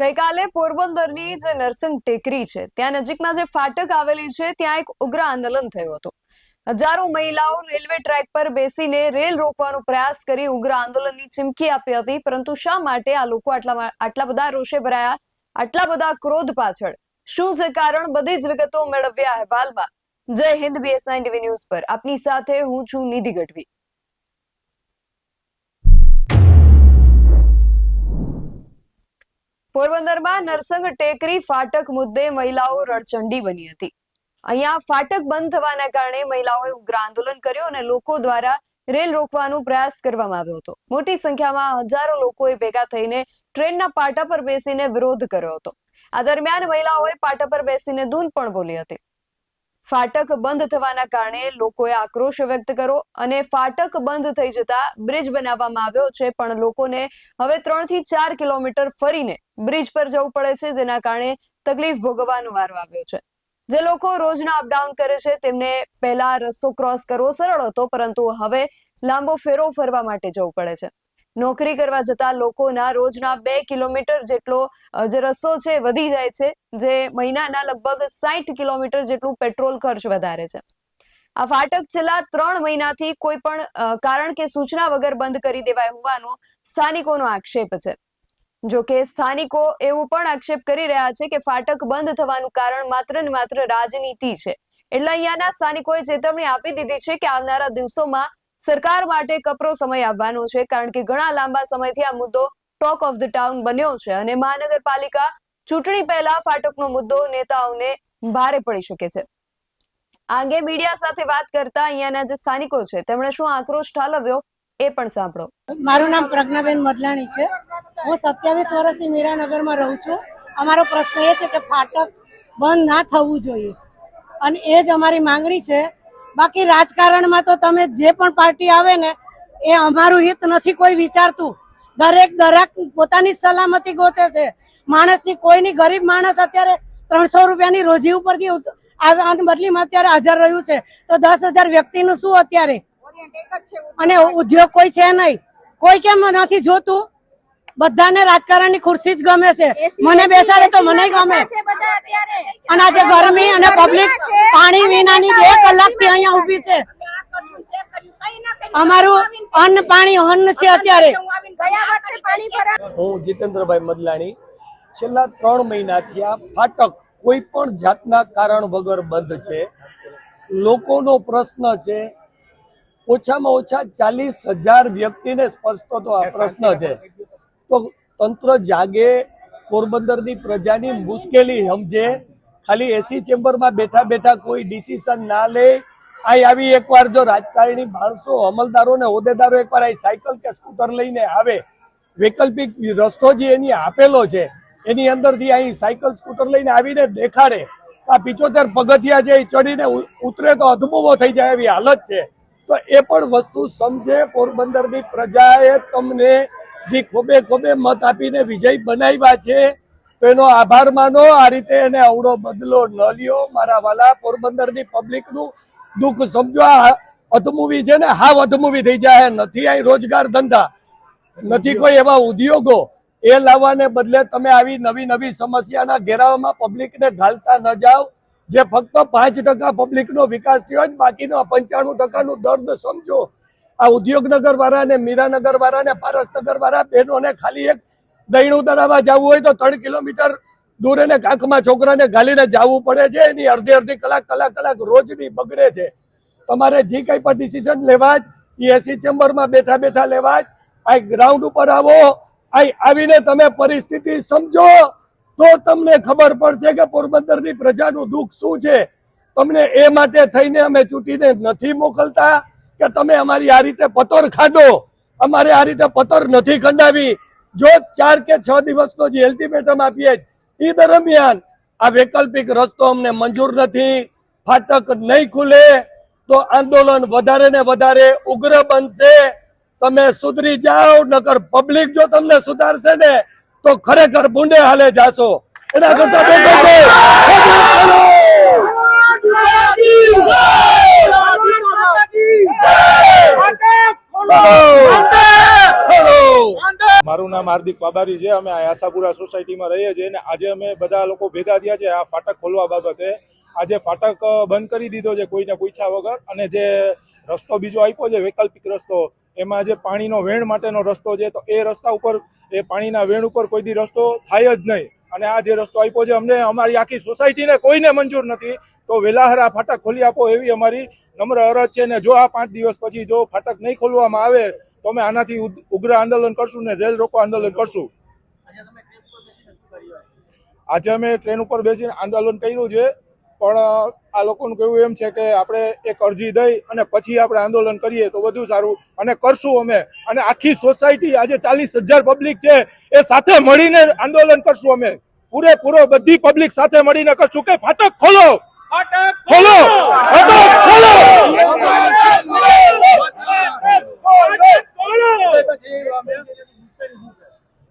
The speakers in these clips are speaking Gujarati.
ગઈકાલે પોરબંદરની જે નરસિંહ ટેકરી છે, ત્યાં નજીકમાં જે ફાટક આવેલી છે, ત્યાં એક ઉગ્ર આંદોલન થયું હતું. હજારો મહિલાઓ રેલવે ટ્રેક પર બેસીને રેલ રોકવાનો પ્રયાસ કરી ઉગ્ર આંદોલનની ચીમકી આપી હતી, પરંતુ શા માટે આ લોકો આટલા આટલા બધા રોષે ભરાયા? આટલા બધા ક્રોધ પાછળ? શું છે કારણ? બધી જ વિગતો મેળવ્યા અહેવાલમાં. જય હિન્દ બીએસઆઈ ટીવી ન્યૂઝ પર. આપની સાથે હું છું નિધિ ગઢવી. પોરબંદરમાં નરસંગ ટેકરી ફાટક મુદ્દે મહિલાઓ રણચંડી બની હતી. અહીંયા ફાટક બંધ થવાના કારણે મહિલાઓએ ઉગ્ર આંદોલન કર્યું અને લોકો દ્વારા રેલ રોકવાનો પ્રયાસ કરવામાં આવ્યો હતો. મોટી સંખ્યામાં હજારો લોકોએ ભેગા થઈને ટ્રેનના પાટા પર બેસીને વિરોધ કર્યો હતો. આ દરમિયાન મહિલાઓએ પાટા પર બેસીને ધૂન પણ બોલી હતી. ફાટક બંધ થવાના કારણે લોકોએ આક્રોશ વ્યક્ત કર્યો અને ફાટક બંધ થઈ જતા બ્રિજ બનાવવામાં આવ્યો છે, પણ લોકોને હવે ત્રણથી ચાર કિલોમીટર ફરીને બ્રિજ પર જવું પડે છે, જેના કારણે તકલીફ ભોગવવાનો વારો આવ્યો છે. જે લોકો રોજના અપડાઉન કરે છે, તેમને પહેલા રસ્તો ક્રોસ કરવો સરળ હતો, પરંતુ હવે લાંબો ફેરો ફરવા માટે જવું પડે છે. નોકરી કરવા જતા લોકોના રોજના બે કિલોમીટર જેટલો જે રસ્તો છે વધી જાય છે, જે મહિનાના લગભગ સાઠ કિલોમીટર જેટલું પેટ્રોલ ખર્ચ વધારે છે. આ ફાટક છેલ્લા ત્રણ મહિનાથી કોઈ પણ કારણ કે સૂચના વગર બંધ કરી દેવાય હોવાનો સ્થાનિકોનો આક્ષેપ છે. જો કે સ્થાનિકો એવું પણ આક્ષેપ કરી રહ્યા છે કે ફાટક બંધ થવાનું કારણ માત્ર ને માત્ર રાજનીતિ છે. એટલે અહીંયાના સ્થાનિકોએ ચેતવણી આપી દીધી છે કે આવનારા દિવસોમાં સરકાર માટે કપરો સમય આવવાનો છે, કારણ કે ઘણા લાંબા સમયથી આ મુદ્દો ટોક ઓફ ધ ટાઉન બન્યો છે અને મહાનગરપાલિકા ચૂંટણી પહેલા ફાટકનો મુદ્દો નેતાઓને ભારે પડી શકે છે. આ અંગે મીડિયા સાથે વાત કરતા અહીંયાના જે સ્થાનિકો છે, તેમણે શું આક્રોશ ઠાલવ્યો એ પણ સાંભળો. મારું નામ પ્રજ્ઞાબેન મદલાણી છે. હું સત્યાવીસ વર્ષથી મીરાનગરમાં રહું છું. અમારો પ્રશ્ન એ છે કે ફાટક બંધ ના થવું જોઈએ. અને એ જ અમારી માંગણી છે બાકી રાજકારણમાં તો તમે જે પણ પાર્ટી આવે ને એ અમારું હિત નથી કોઈ વિચારતું. દરેક દરેક પોતાની સલામતી ગોતે છે. માણસની કોઈની ગરીબ માણસ અત્યારે ત્રણસો રૂપિયાની રોજી ઉપરથી બદલીમાં અત્યારે હાજર રહ્યું છે. તો દસ હજાર વ્યક્તિનું શું અત્યારે? અને ઉદ્યોગ કોઈ છે નહીં. કોઈ કેમ નથી જોતું? બધાને રાજકારણની ખુરશી જ ગમે છે. મને બેસાડે તો મને ગમે. અને આજે ગરમી અને પબ્લિક પાણી વિનાની બે કલાકથી અહીંયા ઊભી છે. અમારું અન્ન પાણી અન્ન છે અત્યારે. હું જીતેન્દ્રભાઈ મદલાણી. છેલ્લા ત્રણ મહિનાથી આ ફાટક કોઈ પણ જાતના કારણ વગર બંધ છે. લોકોનો પ્રશ્ન છે ઓછામાં ઓછા ચાલીસ હજાર વ્યક્તિને સ્પર્શતો તો આ પ્રશ્ન છે. તો તંત્ર જાગે પોરબંદરની પ્રજાની મુશ્કેલી સમજે. ખાલી એસી ચેમ્બરમાં બેઠા બેઠા કોઈ ડિસિઝન ના લે. આ આવી એકવાર જો રાજકારણી માણસો, અમલદારો ને હોદ્દેદારો એકવાર આ સાયકલ કે સ્કૂટર લઈને આવે. વૈકલ્પિક રસ્તો જે એની આપેલો છે, એની અંદરથી અહીં સાયકલ, સ્કૂટર લઈને આવીને દેખાડે. આ પિચોતેર પગથિયા છે એ ચડીને ઉતરે તો અધબુવો થઈ જાય એવી હાલત છે. તો એ પણ વસ્તુ સમજે પોરબંદરની પ્રજાએ તમને જે ખોબે ખોબે મત આપીને વિજય બનાવ્યા છે, તો એનો આભાર માનો. આ રીતે એને અવડો બદલો ન લ્યો. મારા વાલા, પોરબંદરની પબ્લિકનું દુઃખ સમજો. આ અધમૂવી છે ને, હાવ અધમૂવી થઈ જાય. નથી અહીં રોજગાર ધંધા. નથી કોઈ એવા ઉદ્યોગો. એ લાવવાને બદલે તમે આવી નવી નવી સમસ્યાના ઘેરાવામાં પબ્લિકને ઘાલતા ન જાઓ. જે ફક્ત પાંચ ટકા પબ્લિકનો વિકાસ થયો જ બાકીનો પંચાણું ટકાનું દર્દ સમજો. આ ઉદ્યોગનગર વાળા ને મીરાનગર વાળા ને પારસનગર વાળા બહેનોને ખાલી એક દહીણું તળાવવા જવું હોય તો ત્રણ કિલોમીટર દૂર એને કાંખમાં છોકરાને ગાલીને જવું પડે છે. એની અડધી અડધી કલાક કલાક કલાક રોજની બગડે છે. તમારે જે કંઈ પણ ડિસિઝન લેવા જ એસી ચેમ્બરમાં બેઠા બેઠા લેવા જ, આ ગ્રાઉન્ડ ઉપર આવો. આ આવીને તમે પરિસ્થિતિ સમજો. તો તમને ખબર પડશે કે પોરબંદરની પ્રજાનું દુઃખ શું છે. તમને એ માટે થઈને અમે ચૂંટીને નથી મોકલતા. કે તમે અમારી આ રીતે પતોર ખાધો. અમારે આ રીતે પતોર નથી ખંડાવી. જો ચાર કે છ દિવસનો જે અલ્ટિમેટમ આપીએ એ દરમિયાન આ વૈકલ્પિક રસ્તો અમને મંજૂર નથી. ફાટક નહીં ખુલે તો આંદોલન વધારે ને વધારે ઉગ્ર બનશે. તમે સુધરી જાઓ, નકર પબ્લિક જો તમને સુધારશે ને, તો ખરેખર બુંડે હાલે જાશો. એના કરતા બેઠો. મારું નામ હાર્દિક પાબારી છે. અમે આ આશાપુરા સોસાયટીમાં રહીએ છીએ અને આજે અમે બધા લોકો ભેગા થયા છે આ ફાટક ખોલવા બાબતે. આજે ફાટક બંધ કરી દીધો છે કોઈને પૂછ્યા વગર. અને જે રસ્તો બીજો આપ્યો છે વૈકલ્પિક રસ્તો એમાં જે પાણીનો વેણ માટેનો રસ્તો છે તો એ રસ્તા ઉપર એ પાણીના વેણ ઉપર કોઈ દી રસ્તો થાય જ નહીં. અને આ જે રસ્તો આપ્યો છે અમને અમારી આખી સોસાયટીને કોઈને મંજૂર નથી. તો વેલાહરા ફાટક ખોલી આપો એવી અમારી નમ્ર અરજ છે ને જો આ પાંચ દિવસ પછી જો ફાટક નહીં ખોલવામાં આવે, તો અમે આનાથી ઉગ્ર આંદોલન કરશું ને રેલ રોકો આંદોલન કરશું. આજે અમે ટ્રેન ઉપર બેસીને આંદોલન કર્યું છે, પણ આ લોકોનું કહેવું એમ છે કે આપણે એક અરજી દઈ અને પછી આપણે આંદોલન કરીએ તો વધુ સારું. અને કરશું અમે. અને આખી સોસાયટી આજે ચાલીસ હજાર પબ્લિક છે, એ સાથે મળીને આંદોલન કરશું અમે. પૂરેપૂરો બધી પબ્લિક સાથે મળીને કરશું કે ફાટક ખોલો! ખોલો ફાટક ખોલો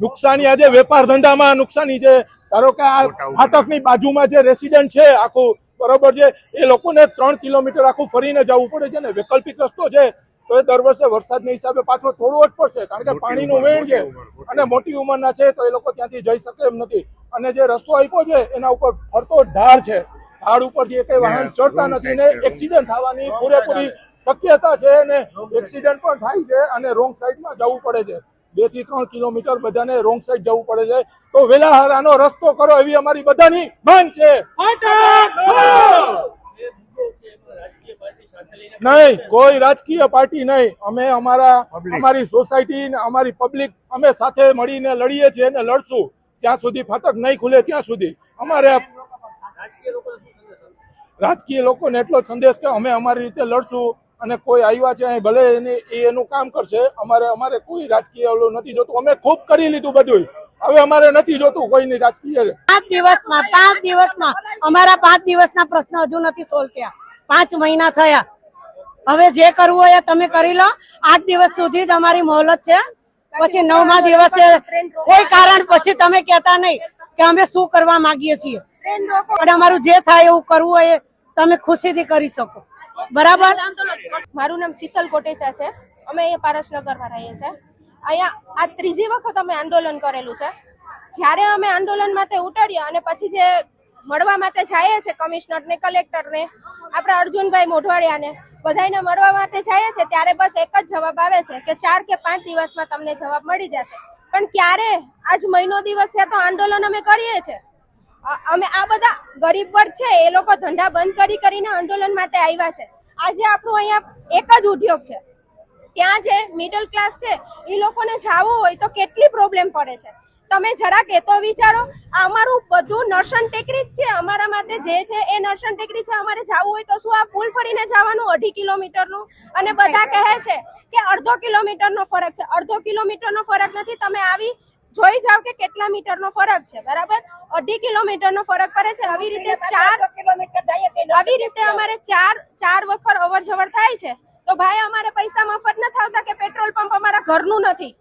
નુકસાની આજે વેપાર ધંધામાં નુકસાની છે. ધારો કે આ ફાટકની બાજુમાં જે રેસિડેન્ટ છે આખું બરોબર છે એ લોકોને ત્રણ કિલોમીટર આખું ફરીને જવું પડે છે ને વૈકલ્પિક રસ્તો છે. તો એ દર વર્ષે વરસાદના હિસાબે પાછો થોડો જ પડશે કારણ કે પાણીનું વેણ છે અને મોટી ઉંમરના છે તો એ લોકો ત્યાંથી જઈ શકે એમ નથી. અને જે રસ્તો આપ્યો છે એના ઉપર ફરતો ઢાર છે. ઢાળ ઉપરથી એકે કઈ વાહન ચડતા નથી ને એક્સિડન્ટ થવાની પૂરેપૂરી શક્યતા છે અને એક્સિડન્ટ પણ થાય છે અને રોંગ સાઈડમાં જવું પડે છે. બેથી ત્રણ કિલોમીટર બધાને રોંગ સાઈડ જવું પડે છે. તો વેલાહારાનો રસ્તો કરો એવી અમારી બધાની માંગ છે. નહીં કોઈ રાજકીય પાર્ટી નહીં. અમે અમારા અમારી સોસાયટી ને અમારી પબ્લિક અમે સાથે મળીને લડીએ છીએ અને લડશું. જ્યાં સુધી ફાટક નહીં ખુલે ત્યાં સુધી. અમારે રાજકીય લોકોને એટલો સંદેશ કે અમે અમારી રીતે લડશું અને કોઈ આવ્યા છે અહીં ભલે એને એનું કામ કરશે. અમારે અમારે કોઈ રાજકીય ઓલું નથી જોતું. અમે ખૂબ કરી લીધું બધું હવે અમારે નથી જોતું કોઈની રાજકીય. પાંચ દિવસમાં પાંચ દિવસમાં અમારા પાંચ દિવસના પ્રશ્ન હજુ નથી સોલ્વ થયા. પાંચ મહિના થયા. હવે જે કરવું હોય તમે કરી લો. આઠ દિવસ સુધી જ અમારી મોહલત છે. પછી નવમા દિવસે કોઈ કારણ પછી તમે કહેતા નહીં કે અમે શું કરવા માંગીએ છીએ. પણ અમારું જે થાય એવું કરવું હોય તમે ખુશીથી કરી શકો. બરાબર? મારું નામ શીતલ કોટેચા છે. અમે અહીંયા પારસનગરમાં રહીએ છીએ. અહીંયા આ ત્રીજી વખત અમે આંદોલન કરેલું છે. જ્યારે અમે આંદોલન માટે ઉતર્યા અને પછી જે મળવા માટે જઈએ છે કમિશનરને કલેક્ટરને આપણા અર્જુનભાઈ મોઢવાડિયાને બધાને મળવા માટે જઈએ છે ત્યારે બસ એક જ જવાબ આવે છે કે ચાર કે પાંચ દિવસમાં તમને જવાબ મળી જશે. પણ ક્યારે? આજ મહિનો દિવસ છે તો આંદોલન અમે કરીએ છીએ. અમે આ બધા ગરીબ વર્ગ છે એ લોકો ધંધા બંધ કરી કરીને આંદોલન માટે આવ્યા છે. આજે આપણું અહીંયા એક જ ઉદ્યોગ છે. ત્યાં જે મિડલ ક્લાસ છે એ લોકોને જાવું હોય તો કેટલી પ્રોબ્લેમ પડે છે? તમે જરાક એ તો વિચારો અમારું બધું નરસન ટેકરી જ છે અમારા માટે જે છે એ નરસન ટેકરી છે. અમારે જવું હોય તો શું આ પુલ ફરીને જવાનું અઢી કિલોમીટરનું? અને બધા કહે છે કે અડધો કિલોમીટરનો ફરક છે. અડધો કિલોમીટરનો ફરક નથી તમે આવી જોઈ જાવ કે કેટલા મીટરનો ફરક છે બરાબર? અઢી કિલોમીટરનો ફરક પડે છે. આવી રીતે ચાર કિલોમીટર આવી રીતે અમારે ચાર ચાર વખત અવર જવર થાય છે. તો ભાઈ અમારે પૈસા મફત નથી આવતા કે પેટ્રોલ પંપ અમારા ઘરનું નથી.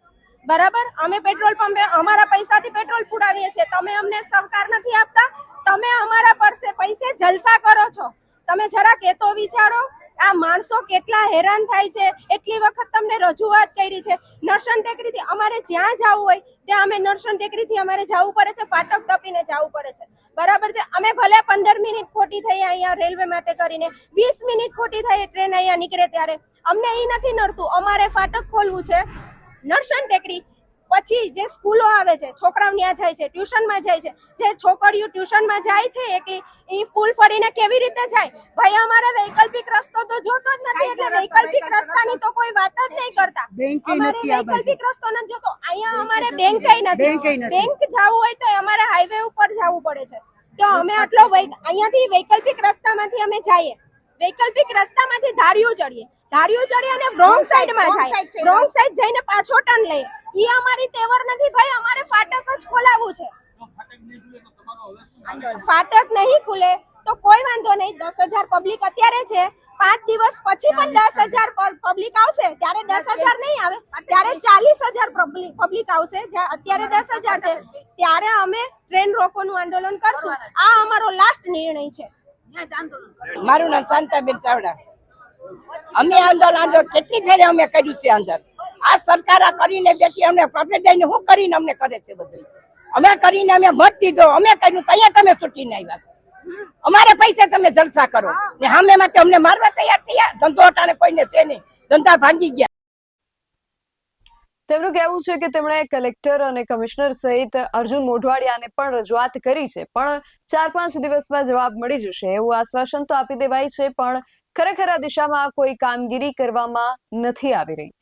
બરાબર? અમે પેટ્રોલ પંપે અમારા પૈસાથી પેટ્રોલ પુરાવીએ છીએ. તમે અમને સહકાર નથી આપતા. તમે અમારા પરસે પૈસે જલસા કરો છો. તમે જરાક એ તો વિચારો આ માણસો કેટલા હેરાન થાય છે? એટલી વખત તમને રજૂઆત કરી છે. નરસન ટેકરીથી અમારે જ્યાં જવું હોય, ત્યાં અમે નરસન ટેકરીથી અમારે જવું પડે છે, ફાટક તપીને જવું પડે છે. બરાબર છે? અમે ભલે પંદર મિનિટ ખોટી થઈ અહીંયા રેલવે માટે કરીને, વીસ મિનિટ ખોટી થઈ ટ્રેન અહીંયા નીકળે ત્યારે. અમને એ નથી નડતું. અમારે ફાટક ખોલવું છે. નરસન ટેકરી પછી જે સ્કૂલો આવે છે છોકરાઓ ત્યાં જાય છે ટ્યુશનમાં જાય છે જે છોકરીઓ ટ્યુશનમાં જાય છે કે એ ફૂલ ફરીને કેવી રીતે જાય? ભાઈ અમારે વૈકલ્પિક રસ્તો તો જોતો જ નથી એટલે વૈકલ્પિક રસ્તાની તો કોઈ વાત જ નહીં કરતા. અમારે. વૈકલ્પિક રસ્તો નથી જોતો. અહીંયા અમારે બેંક નથી. નથી. બેંક જવું હોય તો અમારે હાઈવે ઉપર જવું પડે છે. તો અમે આટલો અહીંયાથી વૈકલ્પિક રસ્તામાંથી અમે જઈએ. વૈકલ્પિક રસ્તામાંથી ધારિયું ચડીએ. ધારિયું ચડીએ અને રોંગ સાઈડમાં જાય. રોંગ સાઈડ જઈને પાછો ટર્ન લઈએ. ઈ અમારી તેવર નથી ભાઈ, અમારે ફાટક જ ખોલાવવું છે. ફાટક નહીં ખુલે તો કોઈ વાંધો નહીં, દસ હજાર પબ્લિક અત્યારે છે, પાંચ દિવસ પછી પણ દસ હજાર પબ્લિક આવશે. ત્યારે દસ હજાર નહીં આવે, ત્યારે ચાલીસ હજાર પબ્લિક આવશે. અત્યારે દસ હજાર છે, ત્યારે અમે ટ્રેન રોકોનું આંદોલન કરશું. આ અમારો લાસ્ટ નિર્ણય છે. મારું નામ શાંતાબેન ચાવડા. અમે આંદોલન કેટલી ફેરે અમે કર્યું છે અંદર? આ સરકાર આ કરીને બેઠી અમને પ્રોફિટ દઈને શું કરીને અમને કરે છે બધું. અમે કરીને અમે મત દીધો અમે કર્યું ત્યાં તમે છૂટીને આવ્યા અમારે પૈસે તમે જલસા કરો. ને હામે માટે અમને મારવા તૈયાર થયા ધંધો અટાણે કોઈને છે નહીં. ધંધા ભાંગી ગયા. તેમનું કહેવું છે કે તેમણે કલેક્ટર અને કમિશનર સહિત અર્જુન મોઢવાડિયાને પણ રજૂઆત કરી છે પણ ચાર પાંચ દિવસમાં જવાબ મળી જશે એવું આશ્વાસન તો આપી દેવાય છે પણ ખરેખર આ દિશામાં કોઈ કામગીરી કરવામાં નથી આવી રહી.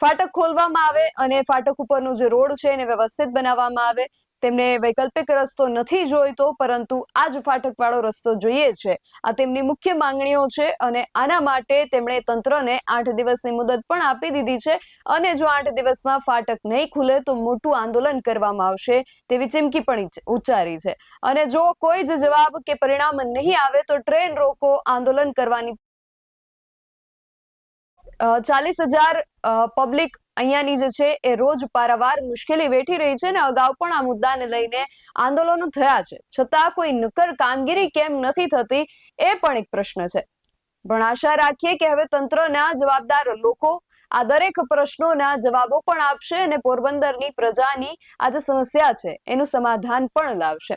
ફાટક ખોલવામાં આવે અને ફાટક ઉપરનો જે રોડ છે એને વ્યવસ્થિત બનાવવામાં આવે. તેમને વૈકલ્પિક રસ્તો નથી જોઈતો, પરંતુ આ જ ફાટક વાળો રસ્તો જોઈએ છે. આ તેમની મુખ્ય માંગણીઓ છે અને આના માટે તેમણે તંત્રને આઠ દિવસની મુદત પણ આપી દીધી છે. અને જો આઠ દિવસમાં ફાટક નહીં ખુલે તો મોટું આંદોલન કરવામાં આવશે તેવી ચીમકી પણ ઉચ્ચારી છે. અને જો કોઈ જ જવાબ કે પરિણામ નહીં આવે તો ટ્રેન રોકો આંદોલન કરવાની ચાલીસ હજાર પબ્લિક અહીંયાની જે છે એ રોજ પારાવાર મુશ્કેલી વેઠી રહી છે ને અગાઉ પણ આ મુદ્દાને લઈને આંદોલનો થયા છે. છતાં કોઈ નક્કર કામગીરી કેમ નથી થતી એ પણ એક પ્રશ્ન છે. પણ આશા રાખીએ કે હવે તંત્રના જવાબદાર લોકો આ દરેક પ્રશ્નોના જવાબો પણ આપશે અને પોરબંદરની પ્રજાની આ જે સમસ્યા છે એનું સમાધાન પણ લાવશે.